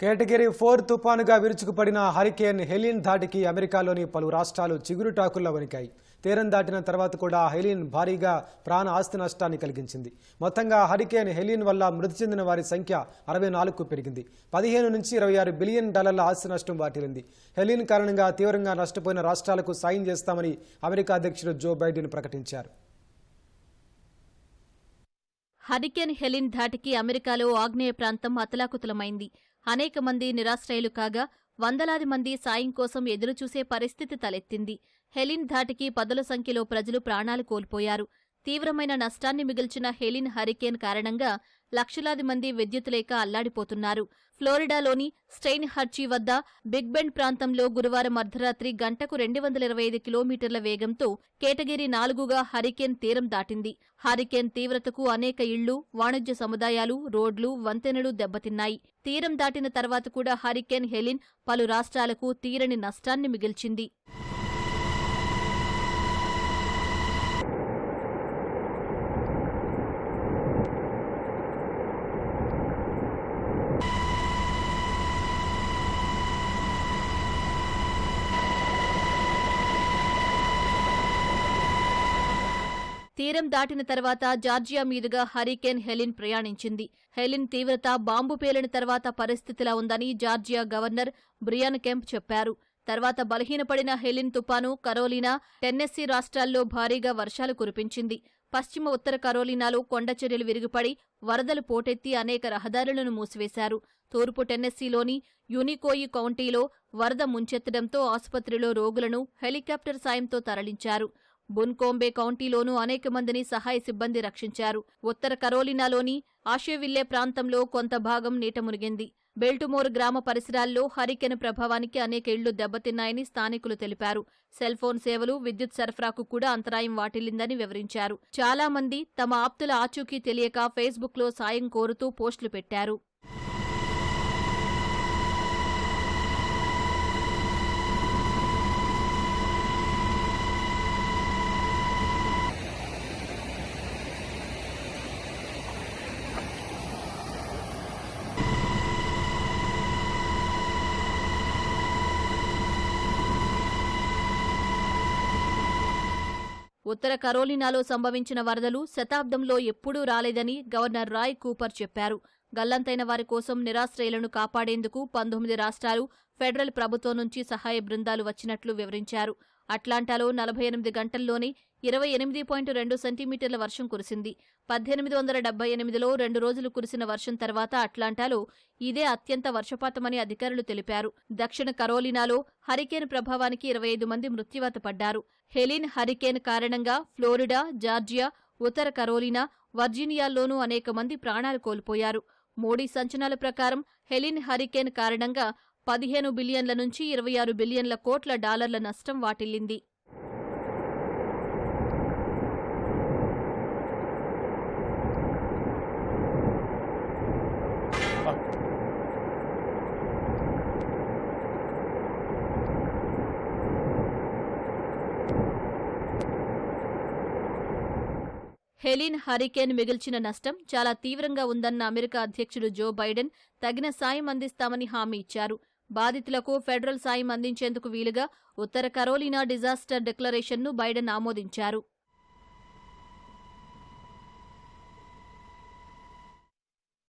Category four తుపానుగా విరుచుకుపడిన hurricane Helene ధాటికి అమెరికాలోని పలు రాష్ట్రాలు చిగురుటాకుల్లో వణికాయి. తీరం దాటిన తర్వాత కూడా హెలిన్ భారీగా ప్రాణ ఆస్తి నష్టాన్ని కలిగించింది. మొత్తంగా హరికేన్ హెలిన్ వల్ల మృతి చెందిన వారి సంఖ్య అరవై నాలుగుకు పెరిగింది. పదిహేను నుంచి ఇరవై ఆరు బిలియన్ డాలర్ల ఆస్తి నష్టం వాటిల్లింది. హెలిన్ కారణంగా తీవ్రంగా నష్టపోయిన రాష్ట్రాలకు సాయం చేస్తామని అమెరికా అధ్యక్షుడు జో బైడెన్ ప్రకటించారు. హరికేన్ హెలిన్ ధాటికి అమెరికాలో ఆగ్నేయ ప్రాంతం అతలాకుతలమైంది. అనేక మంది నిరాశ్రయులు కాగా వందలాది మంది సాయం కోసం ఎదురుచూసే పరిస్థితి తలెత్తింది. హెలిన్ ధాటికి పదుల సంఖ్యలో ప్రజలు ప్రాణాలు కోల్పోయారు. తీవ్రమైన నష్టాన్ని మిగిల్చిన హెలిన్ హరికేన్ కారణంగా లక్షలాది మంది విద్యుత్ లేక అల్లాడిపోతున్నారు. ఫ్లోరిడాలోని స్టెయిన్ హర్చీ వద్ద బిగ్ బెండ్ ప్రాంతంలో గురువారం అర్ధరాత్రి గంటకు రెండు వందల ఇరవై ఐదు కిలోమీటర్ల వేగంతో కేటగిరీ నాలుగుగా హరికేన్ తీరం దాటింది. హరికేన్ తీవ్రతకు అనేక ఇళ్ళు వాణిజ్య సముదాయాలు రోడ్లు వంతెనలు దెబ్బతిన్నాయి. తీరం దాటిన తర్వాత కూడా హరికేన్ హెలిన్ పలు రాష్ట్రాలకు తీరని నష్టాన్ని మిగిల్చింది. తీరం దాటిన తర్వాత జార్జియా మీదుగా హరికేన్ హెలిన్ ప్రయాణించింది. హెలిన్ తీవ్రత బాంబు పేలిన తర్వాత పరిస్థితిలా ఉందని జార్జియా గవర్నర్ బ్రియాన్ కెంప్ చెప్పారు. తర్వాత బలహీనపడిన హెలిన్ తుపాను కరోలినా టెన్నెస్సీ రాష్ట్రాల్లో భారీగా వర్షాలు కురిపించింది. పశ్చిమ ఉత్తర కరోలినాలో కొండచర్యలు విరిగిపడి వరదలు పోటెత్తి అనేక రహదారులను మూసివేశారు. తూర్పు టెన్నెస్సీలోని యునికోయి కౌంటీలో వరద ముంచెత్తడంతో ఆసుపత్రిలో రోగులను హెలికాప్టర్ సాయంతో తరలించారు. బున్కోంబే కౌంటీలోనూ అనేక మందిని సహాయ సిబ్బంది రక్షించారు. ఉత్తర కరోలినాలోని ఆషేవిల్లే ప్రాంతంలో కొంత భాగం నీట మునిగింది. బెల్టుమోర్ గ్రామ పరిసరాల్లో హరికెన్ ప్రభావానికి అనేక ఇళ్ళు దెబ్బతిన్నాయని స్థానికులు తెలిపారు. సెల్ ఫోన్ సేవలు విద్యుత్ సరఫరాకు కూడా అంతరాయం వాటిల్లిందని వివరించారు. చాలా మంది తమ ఆప్తుల ఆచూకీ తెలియక ఫేస్బుక్లో సాయం కోరుతూ పోస్టులు పెట్టారు. ఉత్తర కరోలినాలో సంభవించిన వరదలు శతాబ్దంలో ఎప్పుడూ రాలేదని గవర్నర్ రాయ్ కూపర్ చెప్పారు. గల్లంతైన వారి కోసం నిరాశ్రయులను కాపాడేందుకు పంతొమ్మిది రాష్ట్రాలు ఫెడరల్ ప్రభుత్వం నుంచి సహాయ బృందాలు వచ్చినట్లు వివరించారు. అట్లాంటాలో నలభై ఎనిమిది గంటల్లోనే ఇరవై ఎనిమిది పాయింట్ రెండు సెంటీమీటర్ల వర్షం కురిసింది. పద్దెనిమిది వందల డెబ్బై ఎనిమిదిలో రెండు రోజులు కురిసిన వర్షం తర్వాత అట్లాంటాలో ఇదే అత్యంత వర్షపాతమని అధికారులు తెలిపారు. దక్షిణ కరోలినాలో హరికేన్ ప్రభావానికి ఇరవై ఐదు మంది మృత్యువాత పడ్డారు. హెలిన్ హరికేన్ కారణంగా ఫ్లోరిడా జార్జియా ఉత్తర కరోలినా వర్జీనియాల్లోనూ అనేక మంది ప్రాణాలు కోల్పోయారు. మోడీ సంచనాల ప్రకారం హెలిన్ హరికేన్ కారణంగా పదిహేను బిలియన్ల నుంచి ఇరవై ఆరు బిలియన్ల కోట్ల డాలర్ల నష్టం వాటిల్లింది. హెలీన్ హరికేన్ మిగిల్చిన నష్టం చాలా తీవ్రంగా ఉందన్న అమెరికా అధ్యక్షుడు జో బైడెన్ తగిన సాయం అందిస్తామని హామీ ఇచ్చారు. బాధితులకు ఫెడరల్ సాయం అందించేందుకు వీలుగా ఉత్తర కరోలినా డిజాస్టర్ డిక్లరేషన్ను బైడెన్ ఆమోదించారు.